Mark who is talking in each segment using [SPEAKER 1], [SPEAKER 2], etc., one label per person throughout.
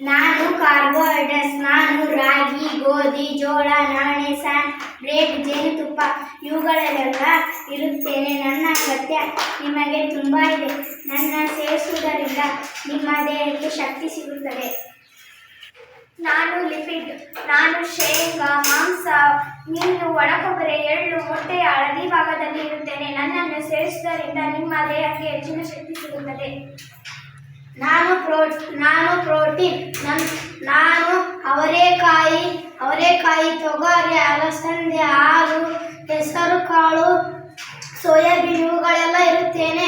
[SPEAKER 1] ನಾನು ಕಾರ್ಬೋಹೈಡ್ರೇಟ್ಸ್, ನಾನು ರಾಗಿ, ಗೋಧಿ, ಜೋಳ, ನಾಣೆ ಸ್ಯಾಂಡ್ ಬ್ರೇಕ್ ಜೇನುತುಪ್ಪ ಇವುಗಳಲ್ಲೆಲ್ಲ ಇರುತ್ತೇನೆ. ನನ್ನ ಅಗತ್ಯ ನಿಮಗೆ ತುಂಬ ಇದೆ. ನನ್ನ ಸೇವಿಸುವುದರಿಂದ ನಿಮ್ಮ ದೇಹಕ್ಕೆ ಶಕ್ತಿ ಸಿಗುತ್ತದೆ. ನಾನು ಲಿಪಿಡ್, ನಾನು ಶೇಂಗಾ, ಮಾಂಸ, ಮೀನು, ಒಣಕೊಬ್ಬರೆ, ಎಳ್ಳು, ಮೊಟ್ಟೆ ಹಳದಿ ಭಾಗದಲ್ಲಿ ಇರುತ್ತೇನೆ. ನನ್ನನ್ನು ಸೇವಿಸುವುದರಿಂದ ನಿಮ್ಮ ದೇಹಕ್ಕೆ ಹೆಚ್ಚಿನ ಶಕ್ತಿ ಸಿಗುತ್ತದೆ. ನಾನು ಪ್ರೋಟ್ ನಾನು ಪ್ರೋಟೀನ್ ನನ್, ನಾನು ಅವರೆಕಾಯಿ ಅವರೆಕಾಯಿ ತೊಗರಿ, ಅಲಸಂದೆ, ಹಾಲು ಹೆಸರು ಕಾಳು ಸೋಯಾಬೀನ್ ಇವುಗಳೆಲ್ಲ ಇರುತ್ತೇನೆ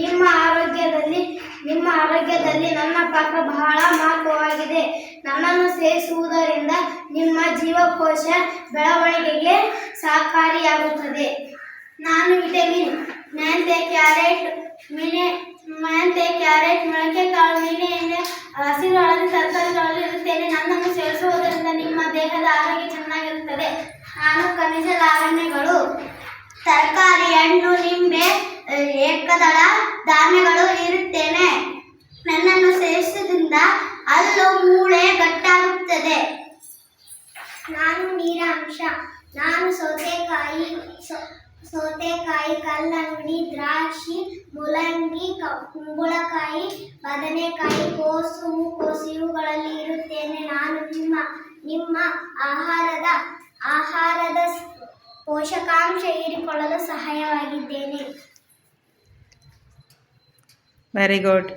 [SPEAKER 1] ನಿಮ್ಮ ಆರೋಗ್ಯದಲ್ಲಿ ನಿಮ್ಮ ಆರೋಗ್ಯದಲ್ಲಿ ನನ್ನ ಪಾತ್ರ ಬಹಳ ಮಹತ್ವವಾಗಿದೆ. ನನ್ನನ್ನು ಸೇವಿಸುವುದರಿಂದ ನಿಮ್ಮ ಜೀವಕೋಶ ಬೆಳವಣಿಗೆಗೆ ಸಹಕಾರಿಯಾಗುತ್ತದೆ. ನಾನು ವಿಟಮಿನ್ ಮೆಂತೆ ಕ್ಯಾರೆಟ್, ಮಿನೆ ಮೆಂತೆ ಕ್ಯಾರೆಟ್ ಮೊಳಕೆ ಕಾಳು ಹಸಿರು ಹಳದಿ ತರಕಾರಿಗಳಲ್ಲಿ ಇರುತ್ತೇನೆ. ನನ್ನನ್ನು ಸೇವಿಸುವುದರಿಂದ ನಿಮ್ಮ ದೇಹದ ಆರೋಗ್ಯ ಚೆನ್ನಾಗಿರುತ್ತದೆ. ನಾನು ಖನಿಜ ಲಾವಣ್ಯಗಳು ತರಕಾರಿ, ಹಣ್ಣು, ನಿಂಬೆ ಏಕದಳ ಧಾನ್ಯಗಳು ಇರುತ್ತೇನೆ. ನನ್ನನ್ನು ಸೇವಿಸುವುದರಿಂದ ಹಲ್ಲು ಮೂಳೆ ಗಟ್ಟಾಗುತ್ತದೆ. ನಾನು ನೀರಾಂಶ, ನಾನು ಸೌತೆಕಾಯಿ ಸೌತೆಕಾಯಿ, ಕಲ್ಲಂಗಡಿ, ದ್ರಾಕ್ಷಿ, ಮೂಲಂಗಿ ಕುಂಬಳಕಾಯಿ, ಬದನೆಕಾಯಿ ಕೋಸು ಹೂಕೋಸು ಇವುಗಳಲ್ಲಿ ಇರುತ್ತೇನೆ. ನಾನು ನಿಮ್ಮ ನಿಮ್ಮ ಆಹಾರದ ಆಹಾರದ ಪೋಷಕಾಂಶ ಹೀರಿಕೊಳ್ಳಲು ಸಹಾಯವಾಗಿದ್ದೇನೆ.
[SPEAKER 2] Very good